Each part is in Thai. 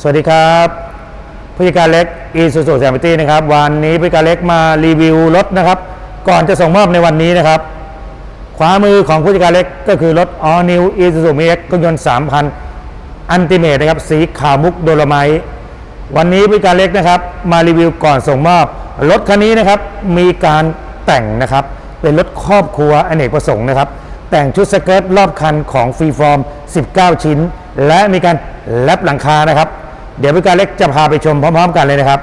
สวัสดีครับผู้จัดการเล็กอีซูซูแซมตี้นะครับวันนี้ผู้จัดการเล็กมารีวิวรถนะครับ ก่อนจะส่งมอบในวันนี้นะครับ ขวามือของผู้จัดการเล็กก็คือรถ All New Isuzu MX เครื่องยนต์3,000อันติเมตนะครับ สีขาวมุกโดลไมวันนี้ผู้จัดการเล็กนะครับ มารีวิวก่อนส่งมอบรถคันนี้นะครับมีการแต่งนะครับ เป็นรถครอบครัวอเนกประสงค์นะครับ แต่งชุดสเกิร์ตรอบคันของฟรีฟอร์ม 19 ชิ้น และมีการแลบหลังคานะครับ เดี๋ยวผู้จัดการเล็กจะพาไปชมพร้อม ๆ กันเลยนะครับ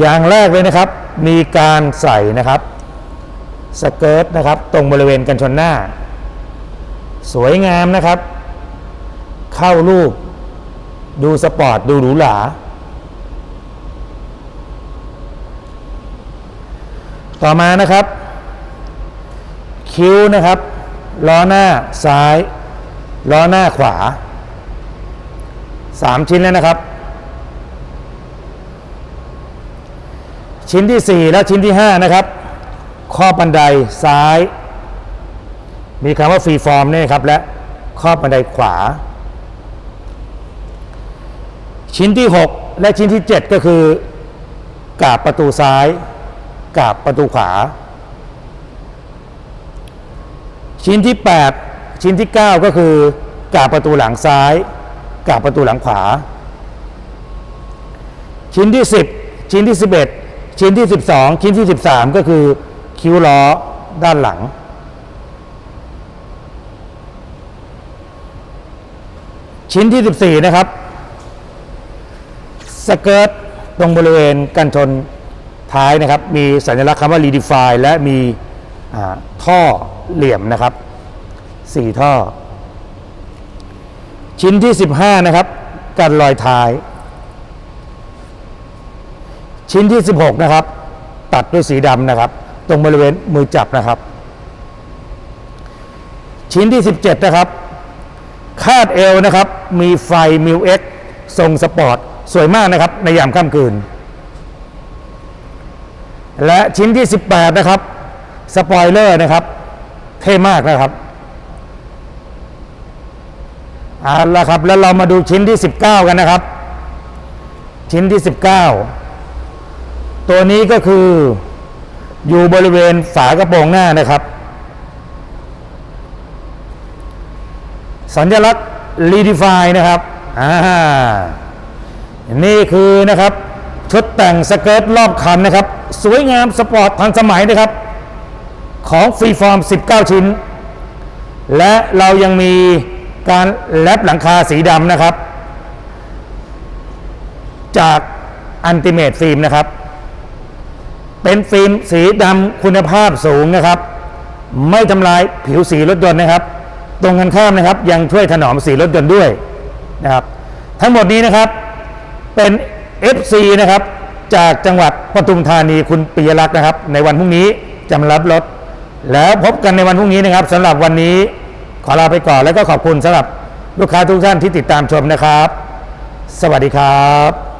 อย่างแรกเลยนะครับ มีการใส่นะครับสเกิร์ตนะครับ ตรงบริเวณกันชนหน้า สวยงามนะครับ เข้ารูป ดูสปอร์ต ดูหรูหราต่อมานะครับ คิ้วนะครับ ล้อหน้าซ้าย ล้อหน้าขวา สามชิ้นแล้วนะครับ ชิ้นที่4และชิ้นที่5นะครับ ข้อบันไดซ้าย มีคำว่าฟรีฟอร์มนี่ครับ และข้อบันไดขวา ชิ้นที่ 6 และชิ้นที่ 7 ก็คือกาบประตูซ้ายกาบประตูขวา ชิ้นที่ 8 ชิ้นที่ 9 ก็คือกาบประตูหลังซ้าย กาบประตูหลังขวา ชิ้นที่ 10 ชิ้นที่ 11 ชิ้นที่ 12 ชิ้นที่ 13 ก็คือคิ้วล้อด้านหลัง ชิ้นที่ 14 นะครับ สเกิร์ตตรงบริเวณกันชนท้ายนะครับ มีสัญลักษณ์คำว่า redefine และมีท่อเหลี่ยมนะครับ 4 ท่อ ชิ้นที่ 15 นะครับกันรอยท้าย ชิ้นที่ 16 นะครับ ตัดด้วยสีดำนะครับ ตรงบริเวณมือจับนะครับ ชิ้นที่ 17 นะครับ คาดเอวนะครับ มีไฟมิวเอ็กทรงสปอร์ต สวยมากนะครับ ในยามค่ำคืน และชิ้นที่ 18 นะครับ สปอยเลอร์นะครับ เท่มากนะครับ เอาละครับ แล้วเรามาดูชิ้นที่ 19 กันนะครับ ชิ้นที่ 19 ตัวนี้ก็คืออยู่บริเวณฝากระโปรงหน้านะครับ สัญลักษณ์ Redefine นะครับอ่านี่คือนะครับชุดแต่งสเกิร์ตรอบคันนะครับ สวยงามสปอร์ตทันสมัยนะครับ ของฟรีฟอร์ม 19 ชิ้น และเรายังมี การแลบหลังคาสีดำนะครับ จากอันติเมตฟิล์มนะครับ เป็นฟิล์มสีดำคุณภาพสูงนะครับ ไม่ทำลายผิวสีรถยนต์นะครับ ตรงกันข้ามนะครับ ยังช่วยถนอมสีรถยนต์ด้วยนะครับ ทั้งหมดนี้นะครับเป็น FC นะครับจากจังหวัดปทุมธานีคุณปิยลักษณ์นะครับ ในวันพรุ่งนี้จะรับรถ แล้วพบกันในวันพรุ่งนี้นะครับสำหรับวันนี้ ขอลาไปก่อนแล้วก็ขอบคุณสำหรับลูกค้าทุกท่านที่ติดตามชมนะครับ สวัสดีครับ